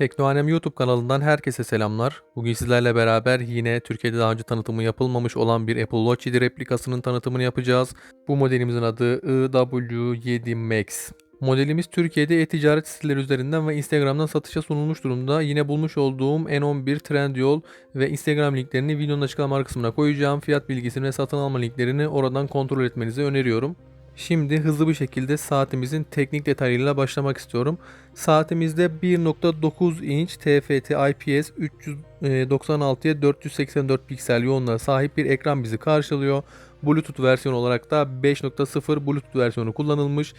Teknoanem YouTube kanalından herkese selamlar. Bugün sizlerle beraber yine Türkiye'de daha önce tanıtımı yapılmamış olan bir Apple Watch 7 replikasının tanıtımını yapacağız. Bu modelimizin adı IW7 Max. Modelimiz Türkiye'de e-ticaret siteleri üzerinden ve Instagram'dan satışa sunulmuş durumda. Yine bulmuş olduğum N11 Trendyol ve Instagram linklerini videonun açıklama kısmına koyacağım. Fiyat bilgisini ve satın alma linklerini oradan kontrol etmenizi öneriyorum. Şimdi hızlı bir şekilde saatimizin teknik detaylarıyla başlamak istiyorum. Saatimizde 1.9 inç TFT IPS 396'ya 484 piksel yoğunluğa sahip bir ekran bizi karşılıyor. Bluetooth versiyonu olarak da 5.0 Bluetooth versiyonu kullanılmış.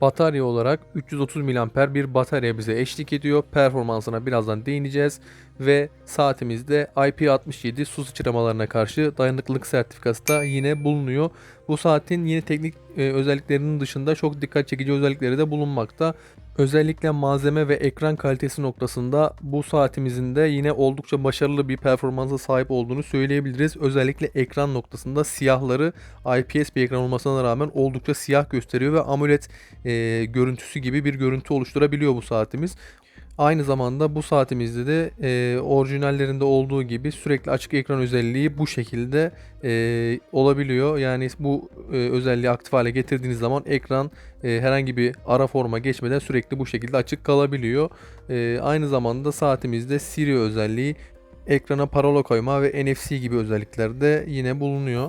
Batarya olarak 330 mAh bir batarya bize eşlik ediyor. Performansına birazdan değineceğiz. Ve saatimizde IP67 su sıçramalarına karşı dayanıklılık sertifikası da yine bulunuyor. Bu saatin yine teknik e, özelliklerinin dışında çok dikkat çekici özellikleri de bulunmakta. Özellikle malzeme ve ekran kalitesi noktasında bu saatimizin de yine oldukça başarılı bir performansa sahip olduğunu söyleyebiliriz. Özellikle ekran noktasında siyahları IPS bir ekran olmasına rağmen oldukça siyah gösteriyor ve AMOLED e, görüntüsü gibi bir görüntü oluşturabiliyor bu saatimiz. Aynı zamanda bu saatimizde de e, orijinallerinde olduğu gibi sürekli açık ekran özelliği bu şekilde e, olabiliyor. Yani bu e, özelliği aktif hale getirdiğiniz zaman ekran e, herhangi bir ara forma geçmeden sürekli bu şekilde açık kalabiliyor. E, aynı zamanda saatimizde Siri özelliği ekrana parola koyma ve NFC gibi özellikler de yine bulunuyor.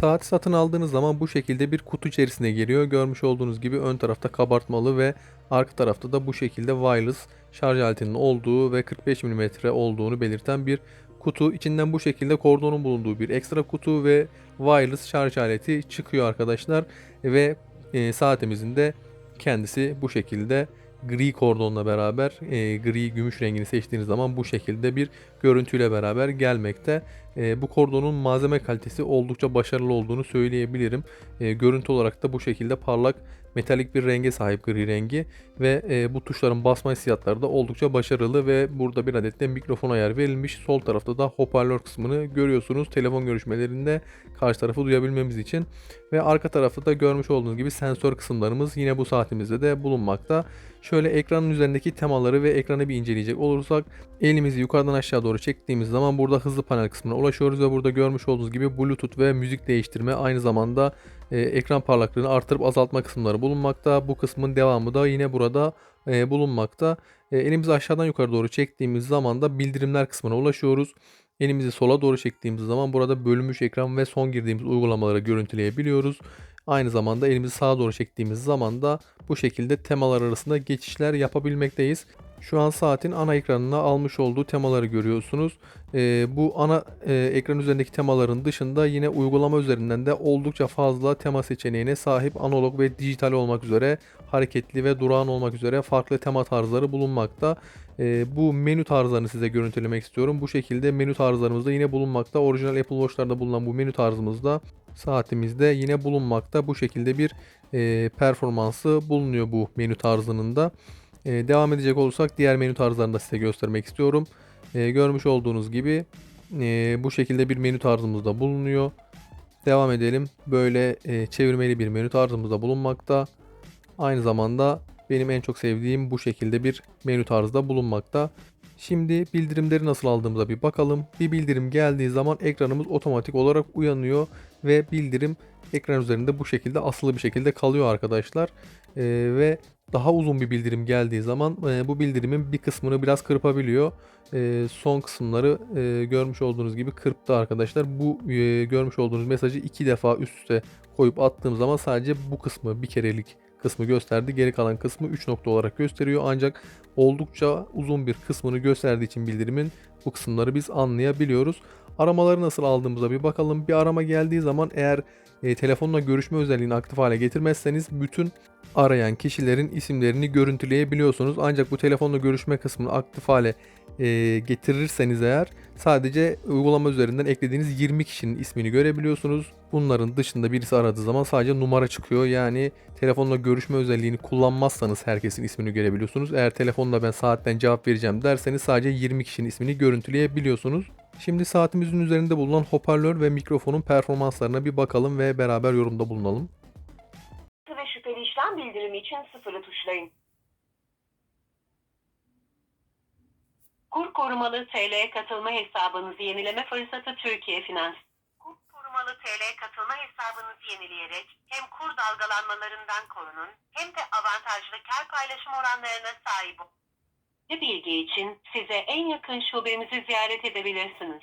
Saati satın aldığınız zaman bu şekilde bir kutu içerisine geliyor. Görmüş olduğunuz gibi ön tarafta kabartmalı ve arka tarafta da bu şekilde wireless şarj aletinin olduğu ve 45 mm olduğunu belirten bir kutu. İçinden bu şekilde kordonun bulunduğu bir ekstra kutu ve wireless şarj aleti çıkıyor arkadaşlar. Ve e, saatimizin de kendisi bu şekilde gri kordonla beraber e, gri gümüş rengini seçtiğiniz zaman bu şekilde bir görüntüyle beraber gelmekte. E, bu kordonun malzeme kalitesi oldukça başarılı olduğunu söyleyebilirim. E, görüntü olarak da bu şekilde parlak metalik bir renge sahip gri rengi ve e, bu tuşların basma hissiyatları da oldukça başarılı ve burada bir adet de mikrofon ayar verilmiş. Sol tarafta da hoparlör kısmını görüyorsunuz. Telefon görüşmelerinde karşı tarafı duyabilmemiz için ve arka tarafta da görmüş olduğunuz gibi sensör kısımlarımız yine bu saatimizde de bulunmakta. Şöyle ekranın üzerindeki temaları ve ekranı bir inceleyecek olursak elimizi yukarıdan aşağı doğru çektiğimiz zaman burada hızlı panel kısmına ulaşıyoruz ve burada görmüş olduğunuz gibi Bluetooth ve müzik değiştirme aynı zamanda e, ekran parlaklığını artırıp azaltma kısımları bulunmakta. Bu kısmın devamı da yine burada e, bulunmakta. E, elimizi aşağıdan yukarı doğru çektiğimiz zaman da bildirimler kısmına ulaşıyoruz. Elimizi sola doğru çektiğimiz zaman burada bölünmüş ekran ve son girdiğimiz uygulamaları görüntüleyebiliyoruz. Aynı zamanda elimizi sağa doğru çektiğimiz zaman da bu şekilde temalar arasında geçişler yapabilmekteyiz. Şu an saatin ana ekranına almış olduğu temaları görüyorsunuz. Ee, bu ana e, ekran üzerindeki temaların dışında yine uygulama üzerinden de oldukça fazla tema seçeneğine sahip analog ve dijital olmak üzere hareketli ve durağan olmak üzere farklı tema tarzları bulunmakta. Ee, bu menü tarzlarını size görüntülemek istiyorum. Bu şekilde menü tarzlarımızda yine bulunmakta. Orijinal Apple Watch'larda bulunan bu menü tarzımızda saatimizde yine bulunmakta. Bu şekilde bir e, performansı bulunuyor bu menü tarzının da. E, devam edecek olursak diğer menü tarzlarını da size göstermek istiyorum. E, görmüş olduğunuz gibi e, bu şekilde bir menü tarzımızda bulunuyor. Devam edelim. Böyle e, çevirmeli bir menü tarzımızda bulunmakta. Aynı zamanda benim en çok sevdiğim bu şekilde bir menü tarzda bulunmakta. Şimdi bildirimleri nasıl aldığımıza bir bakalım. Bir bildirim geldiği zaman ekranımız otomatik olarak uyanıyor ve bildirim ekran üzerinde bu şekilde asılı bir şekilde kalıyor arkadaşlar. Ee, ve daha uzun bir bildirim geldiği zaman e, bu bildirimin bir kısmını biraz kırpabiliyor. E, son kısımları e, görmüş olduğunuz gibi kırptı arkadaşlar. Bu e, görmüş olduğunuz mesajı iki defa üst üste koyup attığım zaman sadece bu kısmı bir kerelik kısmı gösterdi. Geri kalan kısmı 3 nokta olarak gösteriyor. Ancak oldukça uzun bir kısmını gösterdiği için bildirimin bu kısımları biz anlayabiliyoruz. Aramaları nasıl aldığımıza bir bakalım. Bir arama geldiği zaman eğer e, telefonla görüşme özelliğini aktif hale getirmezseniz bütün arayan kişilerin isimlerini görüntüleyebiliyorsunuz. Ancak bu telefonla görüşme kısmını aktif hale e, getirirseniz eğer sadece uygulama üzerinden eklediğiniz 20 kişinin ismini görebiliyorsunuz. Bunların dışında birisi aradığı zaman sadece numara çıkıyor. Yani telefonla görüşme özelliğini kullanmazsanız herkesin ismini görebiliyorsunuz. Eğer telefonla ben saatten cevap vereceğim derseniz sadece 20 kişinin ismini görüntüleyebiliyorsunuz. Şimdi saatimizin üzerinde bulunan hoparlör ve mikrofonun performanslarına bir bakalım ve beraber yorumda bulunalım. ve şüpheli işlem bildirimi için sıfırı tuşlayın. Kur korumalı TL katılma hesabınızı yenileme fırsatı Türkiye Finans. Kur korumalı TL katılma hesabınızı yenileyerek hem kur dalgalanmalarından korunun hem de avantajlı kar paylaşım oranlarına sahip olun. Bir bilgi için size en yakın şubemizi ziyaret edebilirsiniz.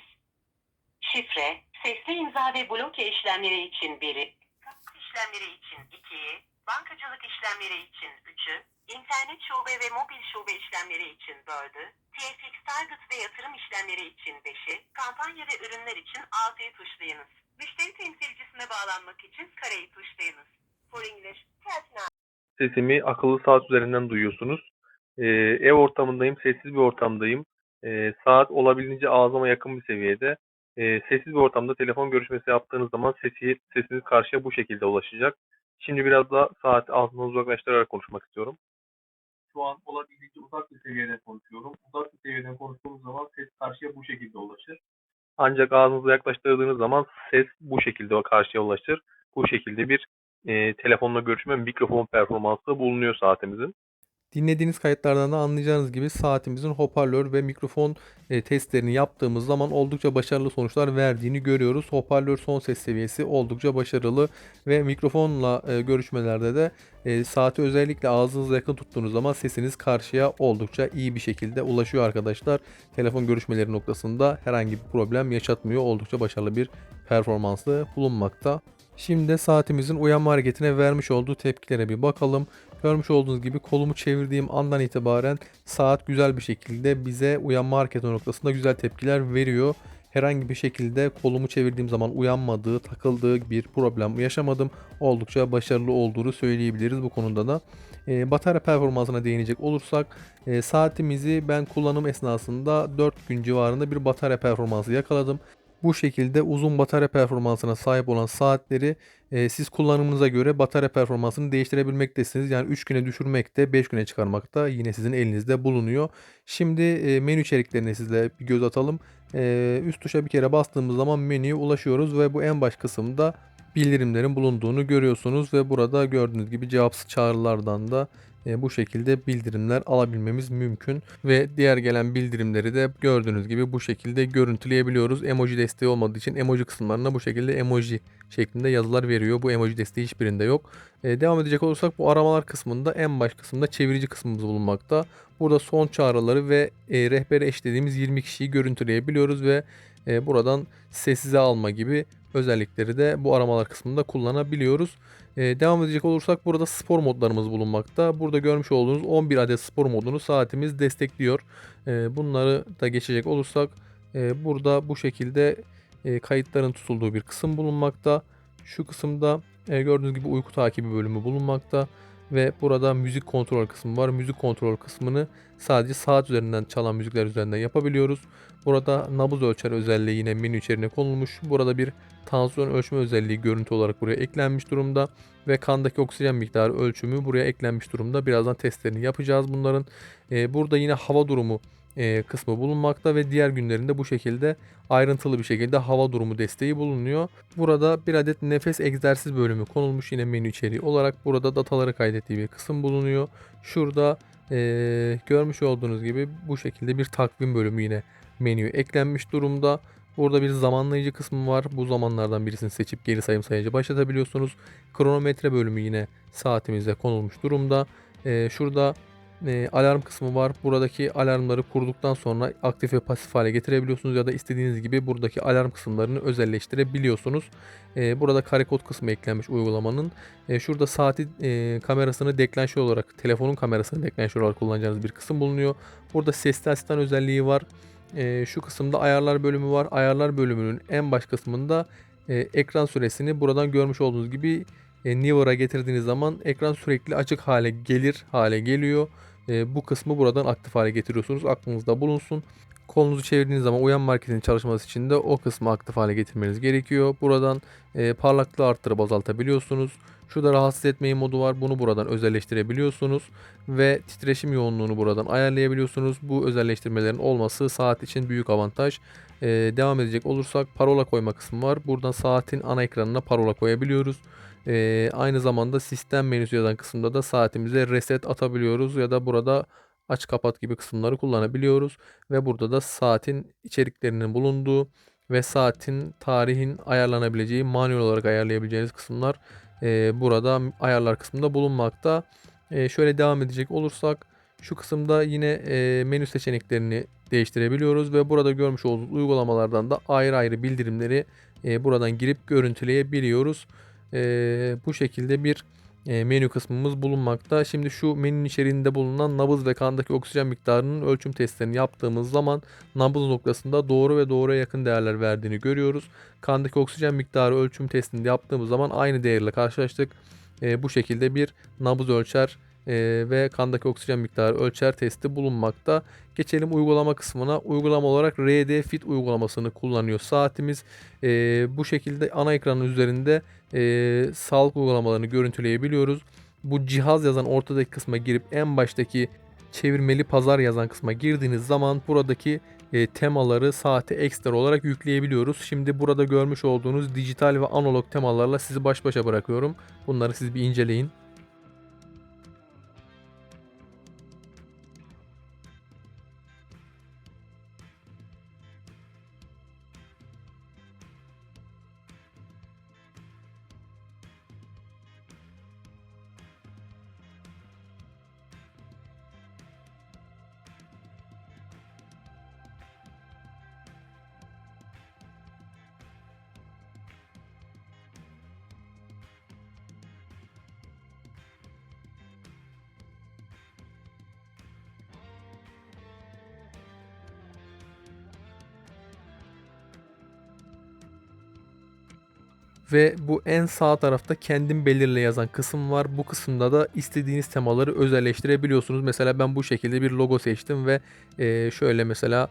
Şifre, sesli imza ve bloke işlemleri için biri, Kayıt işlemleri için 2'yi, bankacılık işlemleri için 3'ü, internet şube ve mobil şube işlemleri için 4'ü, TFX Target ve yatırım işlemleri için 5'i, kampanya ve ürünler için 6'yı tuşlayınız. Müşteri temsilcisine bağlanmak için kareyi tuşlayınız. For English, press 9. Sesimi akıllı saat üzerinden duyuyorsunuz. Ee, ev ortamındayım, sessiz bir ortamdayım. Ee, saat olabildiğince ağzıma yakın bir seviyede. Ee, sessiz bir ortamda telefon görüşmesi yaptığınız zaman sesi, sesiniz karşıya bu şekilde ulaşacak. Şimdi biraz da saati ağzımdan uzaklaştırarak konuşmak istiyorum. Şu an olabildiğince uzak bir seviyeden konuşuyorum. Uzak bir seviyeden konuştuğumuz zaman ses karşıya bu şekilde ulaşır. Ancak ağzınıza yaklaştırdığınız zaman ses bu şekilde karşıya ulaşır. Bu şekilde bir e, telefonla görüşme mikrofon performansı bulunuyor saatimizin. Dinlediğiniz kayıtlardan da anlayacağınız gibi saatimizin hoparlör ve mikrofon e, testlerini yaptığımız zaman oldukça başarılı sonuçlar verdiğini görüyoruz. Hoparlör son ses seviyesi oldukça başarılı ve mikrofonla e, görüşmelerde de e, saati özellikle ağzınıza yakın tuttuğunuz zaman sesiniz karşıya oldukça iyi bir şekilde ulaşıyor arkadaşlar. Telefon görüşmeleri noktasında herhangi bir problem yaşatmıyor. Oldukça başarılı bir performanslı bulunmakta. Şimdi de saatimizin uyanma hareketine vermiş olduğu tepkilere bir bakalım. Görmüş olduğunuz gibi kolumu çevirdiğim andan itibaren saat güzel bir şekilde bize uyanma hareketi noktasında güzel tepkiler veriyor. Herhangi bir şekilde kolumu çevirdiğim zaman uyanmadığı, takıldığı bir problem yaşamadım. Oldukça başarılı olduğunu söyleyebiliriz bu konuda da. E, batarya performansına değinecek olursak e, saatimizi ben kullanım esnasında 4 gün civarında bir batarya performansı yakaladım. Bu şekilde uzun batarya performansına sahip olan saatleri e, siz kullanımınıza göre batarya performansını değiştirebilmektesiniz. Yani 3 güne düşürmekte, 5 güne çıkarmakta yine sizin elinizde bulunuyor. Şimdi e, menü içeriklerine sizle bir göz atalım. E, üst tuşa bir kere bastığımız zaman menüye ulaşıyoruz ve bu en baş kısımda bildirimlerin bulunduğunu görüyorsunuz ve burada gördüğünüz gibi cevapsız çağrılardan da e, bu şekilde bildirimler alabilmemiz mümkün ve diğer gelen bildirimleri de gördüğünüz gibi bu şekilde görüntüleyebiliyoruz. Emoji desteği olmadığı için emoji kısımlarına bu şekilde emoji şeklinde yazılar veriyor. Bu emoji desteği hiçbirinde yok. E, devam edecek olursak bu aramalar kısmında en baş kısımda çevirici kısmımız bulunmakta. Burada son çağrıları ve e, eşlediğimiz 20 kişiyi görüntüleyebiliyoruz ve e, buradan sessize alma gibi özellikleri de bu aramalar kısmında kullanabiliyoruz. Ee, devam edecek olursak burada spor modlarımız bulunmakta. Burada görmüş olduğunuz 11 adet spor modunu saatimiz destekliyor. Ee, bunları da geçecek olursak e, burada bu şekilde e, kayıtların tutulduğu bir kısım bulunmakta. Şu kısımda e, gördüğünüz gibi uyku takibi bölümü bulunmakta. Ve burada müzik kontrol kısmı var. Müzik kontrol kısmını sadece saat üzerinden çalan müzikler üzerinden yapabiliyoruz. Burada nabız ölçer özelliği yine menü içeriğine konulmuş. Burada bir tansiyon ölçme özelliği görüntü olarak buraya eklenmiş durumda. Ve kandaki oksijen miktarı ölçümü buraya eklenmiş durumda. Birazdan testlerini yapacağız bunların. Ee, burada yine hava durumu e, kısmı bulunmakta ve diğer günlerinde bu şekilde ayrıntılı bir şekilde hava durumu desteği bulunuyor. Burada bir adet nefes egzersiz bölümü konulmuş yine menü içeriği olarak. Burada dataları kaydettiği bir kısım bulunuyor. Şurada e, görmüş olduğunuz gibi bu şekilde bir takvim bölümü yine menüye eklenmiş durumda. Burada bir zamanlayıcı kısmı var. Bu zamanlardan birisini seçip geri sayım sayıcı başlatabiliyorsunuz. Kronometre bölümü yine saatimize konulmuş durumda. Ee, şurada e, alarm kısmı var. Buradaki alarmları kurduktan sonra aktif ve pasif hale getirebiliyorsunuz ya da istediğiniz gibi buradaki alarm kısımlarını özelleştirebiliyorsunuz. Ee, burada kare kod kısmı eklenmiş uygulamanın. Ee, şurada saati e, kamerasını deklanşör olarak, telefonun kamerasını deklanşör olarak kullanacağınız bir kısım bulunuyor. Burada sesli asistan özelliği var. Ee, şu kısımda ayarlar bölümü var. Ayarlar bölümünün en baş kısmında e, ekran süresini buradan görmüş olduğunuz gibi e, Near'a getirdiğiniz zaman ekran sürekli açık hale gelir hale geliyor. E, bu kısmı buradan aktif hale getiriyorsunuz. Aklınızda bulunsun. Kolunuzu çevirdiğiniz zaman uyan marketin çalışması için de o kısmı aktif hale getirmeniz gerekiyor. Buradan e, parlaklığı arttırıp azaltabiliyorsunuz. Şurada rahatsız etmeyi modu var. Bunu buradan özelleştirebiliyorsunuz. Ve titreşim yoğunluğunu buradan ayarlayabiliyorsunuz. Bu özelleştirmelerin olması saat için büyük avantaj. Ee, devam edecek olursak parola koyma kısmı var. Buradan saatin ana ekranına parola koyabiliyoruz. Ee, aynı zamanda sistem menüsü yazan kısımda da saatimize reset atabiliyoruz ya da burada aç kapat gibi kısımları kullanabiliyoruz. Ve burada da saatin içeriklerinin bulunduğu ve saatin tarihin ayarlanabileceği manuel olarak ayarlayabileceğiniz kısımlar e, burada ayarlar kısmında bulunmakta. E, şöyle devam edecek olursak şu kısımda yine e, menü seçeneklerini değiştirebiliyoruz ve burada görmüş olduğunuz uygulamalardan da ayrı ayrı bildirimleri e, buradan girip görüntüleyebiliyoruz. E, bu şekilde bir e, menü kısmımız bulunmakta. Şimdi şu menünün içeriğinde bulunan nabız ve kandaki oksijen miktarının ölçüm testlerini yaptığımız zaman nabız noktasında doğru ve doğruya yakın değerler verdiğini görüyoruz. Kandaki oksijen miktarı ölçüm testinde yaptığımız zaman aynı değerle karşılaştık. E, bu şekilde bir nabız ölçer ve kandaki oksijen miktarı ölçer testi bulunmakta. Geçelim uygulama kısmına. Uygulama olarak RD Fit uygulamasını kullanıyor saatimiz. E, bu şekilde ana ekranın üzerinde e, sağlık uygulamalarını görüntüleyebiliyoruz. Bu cihaz yazan ortadaki kısma girip en baştaki çevirmeli pazar yazan kısma girdiğiniz zaman buradaki e, temaları saate ekstra olarak yükleyebiliyoruz. Şimdi burada görmüş olduğunuz dijital ve analog temalarla sizi baş başa bırakıyorum. Bunları siz bir inceleyin. Ve bu en sağ tarafta kendim belirle yazan kısım var. Bu kısımda da istediğiniz temaları özelleştirebiliyorsunuz. Mesela ben bu şekilde bir logo seçtim ve e, şöyle mesela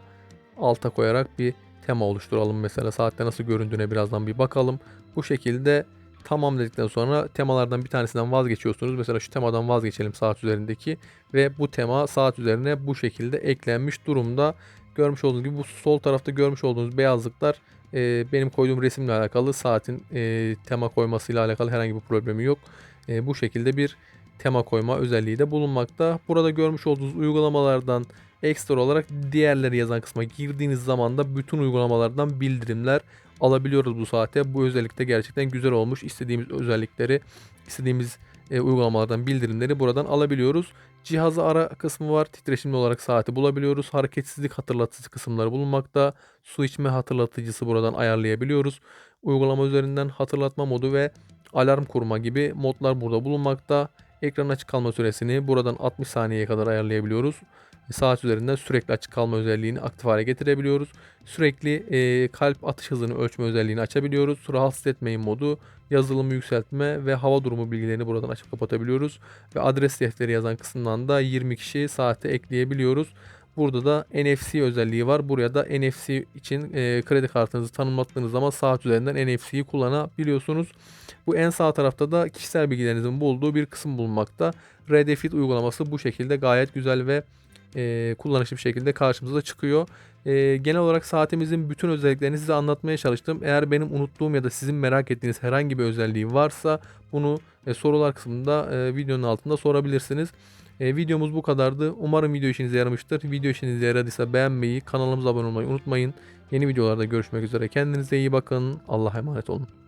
alta koyarak bir tema oluşturalım. Mesela saatte nasıl göründüğüne birazdan bir bakalım. Bu şekilde tamam dedikten sonra temalardan bir tanesinden vazgeçiyorsunuz. Mesela şu temadan vazgeçelim saat üzerindeki ve bu tema saat üzerine bu şekilde eklenmiş durumda. Görmüş olduğunuz gibi bu sol tarafta görmüş olduğunuz beyazlıklar e, benim koyduğum resimle alakalı saatin e, tema koymasıyla alakalı herhangi bir problemi yok. E, bu şekilde bir tema koyma özelliği de bulunmakta. Burada görmüş olduğunuz uygulamalardan ekstra olarak diğerleri yazan kısma girdiğiniz zaman da bütün uygulamalardan bildirimler alabiliyoruz bu saate. Bu özellikte gerçekten güzel olmuş. İstediğimiz özellikleri, istediğimiz e, uygulamalardan bildirimleri buradan alabiliyoruz. Cihazı ara kısmı var. Titreşimli olarak saati bulabiliyoruz. Hareketsizlik hatırlatıcı kısımları bulunmakta. Su içme hatırlatıcısı buradan ayarlayabiliyoruz. Uygulama üzerinden hatırlatma modu ve alarm kurma gibi modlar burada bulunmakta. Ekran açık kalma süresini buradan 60 saniyeye kadar ayarlayabiliyoruz. Saat üzerinden sürekli açık kalma özelliğini aktif hale getirebiliyoruz. Sürekli e, kalp atış hızını ölçme özelliğini açabiliyoruz. Rahatsız etmeyin modu, yazılımı yükseltme ve hava durumu bilgilerini buradan açıp kapatabiliyoruz. Ve adres defteri yazan kısımdan da 20 kişi saate ekleyebiliyoruz. Burada da NFC özelliği var. Buraya da NFC için e, kredi kartınızı tanımlattığınız zaman saat üzerinden NFC'yi kullanabiliyorsunuz. Bu en sağ tarafta da kişisel bilgilerinizin bulduğu bir kısım bulunmakta. Redefit uygulaması bu şekilde gayet güzel ve e, kullanışlı bir şekilde karşımıza çıkıyor. E, genel olarak saatimizin bütün özelliklerini size anlatmaya çalıştım. Eğer benim unuttuğum ya da sizin merak ettiğiniz herhangi bir özelliği varsa bunu e, sorular kısmında e, videonun altında sorabilirsiniz. E, videomuz bu kadardı. Umarım video işinize yaramıştır. Video işinize yaradıysa beğenmeyi, kanalımıza abone olmayı unutmayın. Yeni videolarda görüşmek üzere. Kendinize iyi bakın. Allah'a emanet olun.